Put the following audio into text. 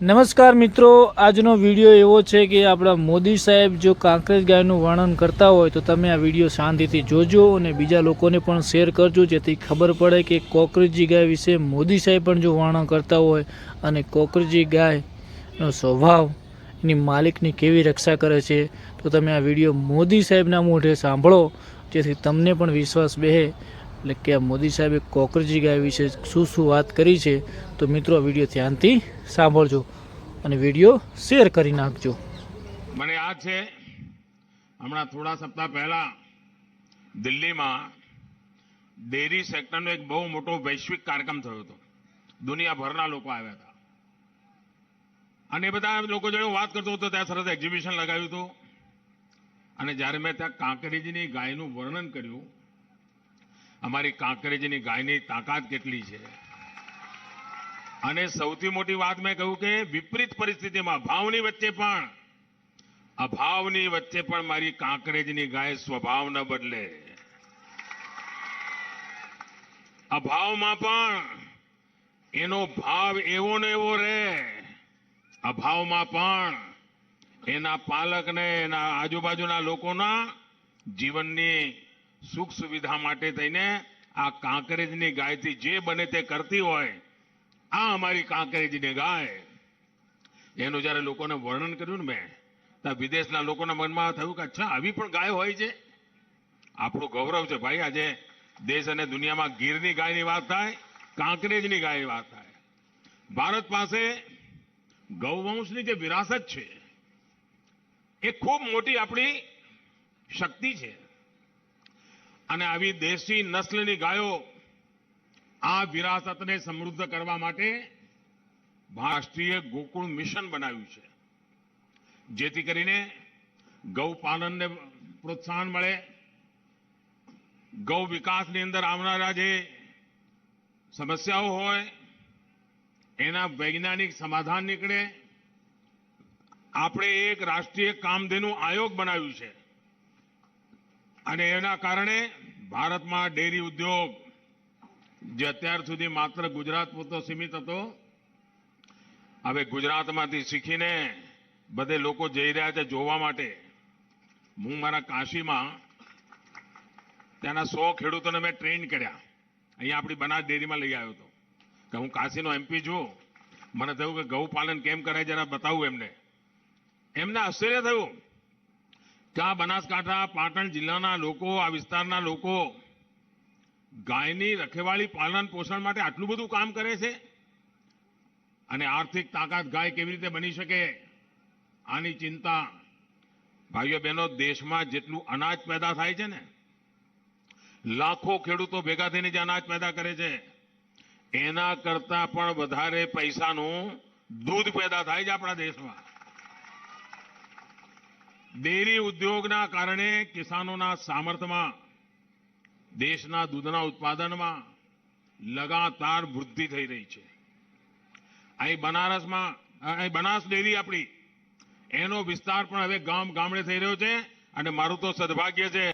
નમસ્કાર મિત્રો, આજનો વીડિયો એવો છે કે આપણા મોદી સાહેબ જો કાંકરેજ ગાયનું વર્ણન કરતા હોય તો તમે આ વીડિયો શાંતિથી જોજો અને બીજા લોકોને પણ શેર કરજો, જેથી ખબર પડે કે કોકરેજી ગાય વિશે મોદી સાહેબ પણ જો વર્ણન કરતા હોય અને કોકરેજી ગાયનો સ્વભાવ એની માલિકની કેવી રક્ષા કરે છે, તો તમે આ વીડિયો મોદી સાહેબના મોઢે સાંભળો, જેથી તમને પણ વિશ્વાસ બેહે એટલે કે મોદી સાહેબે કોકરજી ગાય વિશે શું શું વાત કરી છે, તો મિત્રો વીડિયો ધ્યાનથી સાંભળજો અને વીડિયો શેર કરી નાખજો. મને યાદ છે, હમણાં થોડા સપ્તાહ પહેલા દિલ્હીમાં ડેરી સેક્ટરનો એક બહુ મોટો વૈશ્વિક કાર્યક્રમ થયો હતો. દુનિયાભરના લોકો આવ્યા હતા. અને બધા લોકો જોડે વાત કરતો હતો, ત્યાં સરસ એક્ઝિબિશન લગાવ્યું હતું. અને જ્યારે મેં ત્યાં કાંકરેજીની ગાયનું વર્ણન કર્યું અમારી કાંકરેજીની ગાયની તાકાત કેટલી છે? અને સૌથી મોટી વાત મેં કહ્યું કે વિપરીત પરિસ્થિતિમાં ભાવની વચ્ચે પણ, અભાવની વચ્ચે પણ મારી કાંકરેજની ગાય સ્વભાવ ન બદલે. અભાવમાં પણ એનો ભાવ એવો ને એવો રહે. અભાવમાં પણ એના પાલકને એના આજુબાજુના લોકોના જીવનની સુખ સુવિધા માટે થઈને આ કાંકરેજની ગાયથી જે બને તે કરતી હોય, આ અમારી કાંકરેજની ગાય. એનું જ્યારે લોકોને વર્ણન કર્યું ને મેં ત્યાં વિદેશના લોકોના મનમાં થયું કે અચ્છા, આવી પણ ગાય હોય છે? આપણું ગૌરવ છે ભાઈ, આજે દેશ અને દુનિયામાં ગીરની ગાયની વાત થાય, કાંકરેજની ગાયની વાત થાય. ભારત પાસે ગૌવંશની જે વિરાસત છે, એ ખૂબ મોટી આપણી શક્તિ છે. અને આવી દેશી નસ્લની ગાયો આ વિરાસતને સમૃદ્ધ કરવા માટે રાષ્ટ્રીય ગોકુળ મિશન બનાવ્યું છે. જેથી કરીને ગૌપાલનને પ્રોત્સાહન મળે. ગૌ વિકાસની અંદર આવનારા જે સમસ્યાઓ હોય, એના વૈજ્ઞાનિક સમાધાન નીકળે. આપણે એક રાષ્ટ્રીય કામધેનુ આયોગ બનાવ્યું છે. અને એના કારણે ભારતમાં ડેરી ઉદ્યોગ, જે અત્યાર સુધી માત્ર ગુજરાત પૂરતો સીમિત હતો, હવે ગુજરાતમાંથી શીખીને બધે લોકો જઈ રહ્યા છે જોવા માટે. હું મારા કાશીમાં ત્યાંના સો ખેડૂતોને મેં ટ્રેન કર્યા. અહીંયા આપણી બનાસ ડેરીમાં લઈ આવ્યો હતો. કે હું કાશીનો એમપી છું. મને થયું કે ગૌપાલન કેમ કરાય જરા બતાવું એમને. એમને આશ્ચર્ય થયું. આ બનાસકાંઠા, પાટણ જિલ્લાના લોકો, આ વિસ્તારના લોકો ગાયની રખેવાળી પાલન પોષણ માટે આટલું બધું કામ કરે છે? અને આર્થિક તાકાત ગાય કેવી રીતે બની શકે? આની ચિંતા ભાઈઓ બહેનો, દેશમાં જેટલું અનાજ પેદા થાય છે ને, લાખો ખેડૂતો ભેગા થઈને જે અનાજ પેદા કરે છે, એના કરતા પણ વધારે પૈસાનું દૂધ પેદા થાય છે આપણા દેશમાં. ડેરી ઉદ્યોગના કારણે કિસાનોના સામર્થ્યમાં, દેશના દૂધના ઉત્પાદનમાં લગાતાર વૃદ્ધિ થઈ રહી છે. અહીં બનારસમાં, અહીં બનાસ ડેરી આપણી, એનો વિસ્તાર પણ હવે ગામ ગામડે થઈ રહ્યો છે અને મારું તો સદભાગ્ય છે.